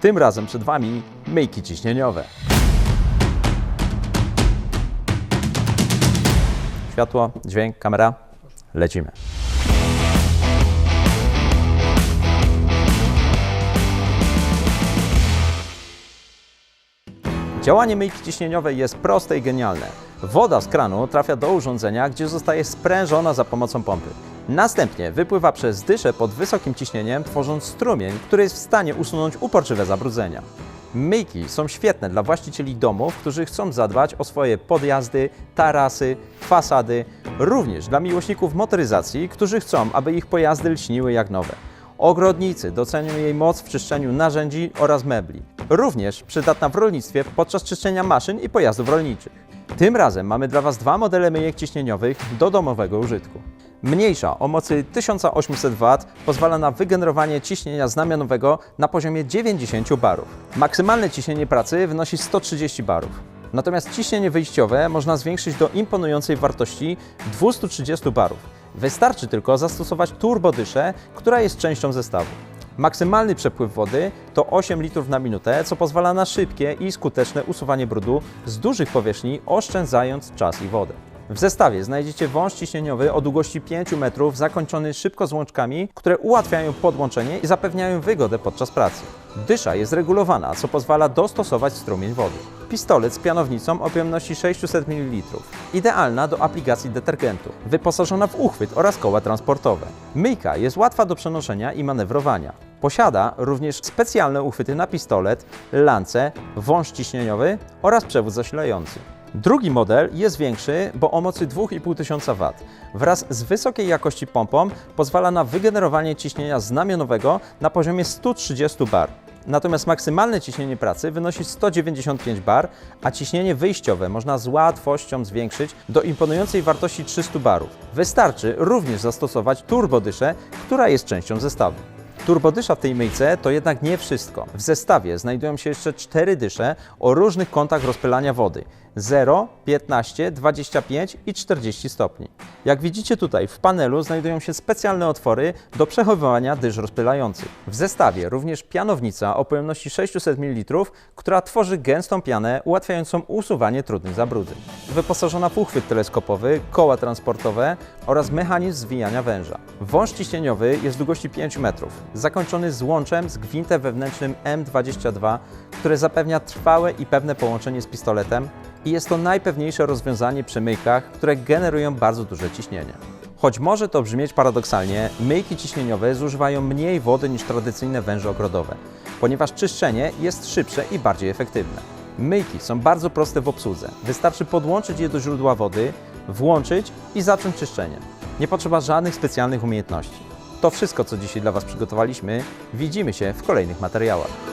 Tym razem przed Wami myjki ciśnieniowe. Światło, dźwięk, kamera. Lecimy. Działanie myjki ciśnieniowej jest proste i genialne. Woda z kranu trafia do urządzenia, gdzie zostaje sprężona za pomocą pompy. Następnie wypływa przez dyszę pod wysokim ciśnieniem, tworząc strumień, który jest w stanie usunąć uporczywe zabrudzenia. Myjki są świetne dla właścicieli domów, którzy chcą zadbać o swoje podjazdy, tarasy, fasady, również dla miłośników motoryzacji, którzy chcą, aby ich pojazdy lśniły jak nowe. Ogrodnicy docenią jej moc w czyszczeniu narzędzi oraz mebli. Również przydatna w rolnictwie podczas czyszczenia maszyn i pojazdów rolniczych. Tym razem mamy dla Was dwa modele myjek ciśnieniowych do domowego użytku. Mniejsza o mocy 1800 W pozwala na wygenerowanie ciśnienia znamionowego na poziomie 90 barów. Maksymalne ciśnienie pracy wynosi 130 barów. Natomiast ciśnienie wyjściowe można zwiększyć do imponującej wartości 230 barów. Wystarczy tylko zastosować turbodyszę, która jest częścią zestawu. Maksymalny przepływ wody to 8 litrów na minutę, co pozwala na szybkie i skuteczne usuwanie brudu z dużych powierzchni, oszczędzając czas i wodę. W zestawie znajdziecie wąż ciśnieniowy o długości 5 metrów, zakończony szybko złączkami, które ułatwiają podłączenie i zapewniają wygodę podczas pracy. Dysza jest regulowana, co pozwala dostosować strumień wody. Pistolet z pianownicą o pojemności 600 ml. Idealna do aplikacji detergentu. Wyposażona w uchwyt oraz koła transportowe. Myjka jest łatwa do przenoszenia i manewrowania. Posiada również specjalne uchwyty na pistolet, lance, wąż ciśnieniowy oraz przewód zasilający. Drugi model jest większy, bo o mocy 2500 W. Wraz z wysokiej jakości pompą pozwala na wygenerowanie ciśnienia znamionowego na poziomie 130 bar. Natomiast maksymalne ciśnienie pracy wynosi 195 bar, a ciśnienie wyjściowe można z łatwością zwiększyć do imponującej wartości 300 barów. Wystarczy również zastosować turbodyszę, która jest częścią zestawu. Turbodysza w tej myjce to jednak nie wszystko. W zestawie znajdują się jeszcze cztery dysze o różnych kątach rozpylania wody 0, 15, 25 i 40 stopni. Jak widzicie tutaj w panelu znajdują się specjalne otwory do przechowywania dysz rozpylających. W zestawie również pianownica o pojemności 600 ml, która tworzy gęstą pianę ułatwiającą usuwanie trudnych zabrudzeń. Wyposażona w uchwyt teleskopowy, koła transportowe oraz mechanizm zwijania węża. Wąż ciśnieniowy jest długości 5 metrów, zakończony złączem z gwintem wewnętrznym M22, które zapewnia trwałe i pewne połączenie z pistoletem i jest to najpewniejsze rozwiązanie przy myjkach, które generują bardzo duże ciśnienie. Choć może to brzmieć paradoksalnie, myjki ciśnieniowe zużywają mniej wody niż tradycyjne węże ogrodowe, ponieważ czyszczenie jest szybsze i bardziej efektywne. Myjki są bardzo proste w obsłudze. Wystarczy podłączyć je do źródła wody, włączyć i zacząć czyszczenie. Nie potrzeba żadnych specjalnych umiejętności. To wszystko, co dzisiaj dla Was przygotowaliśmy. Widzimy się w kolejnych materiałach.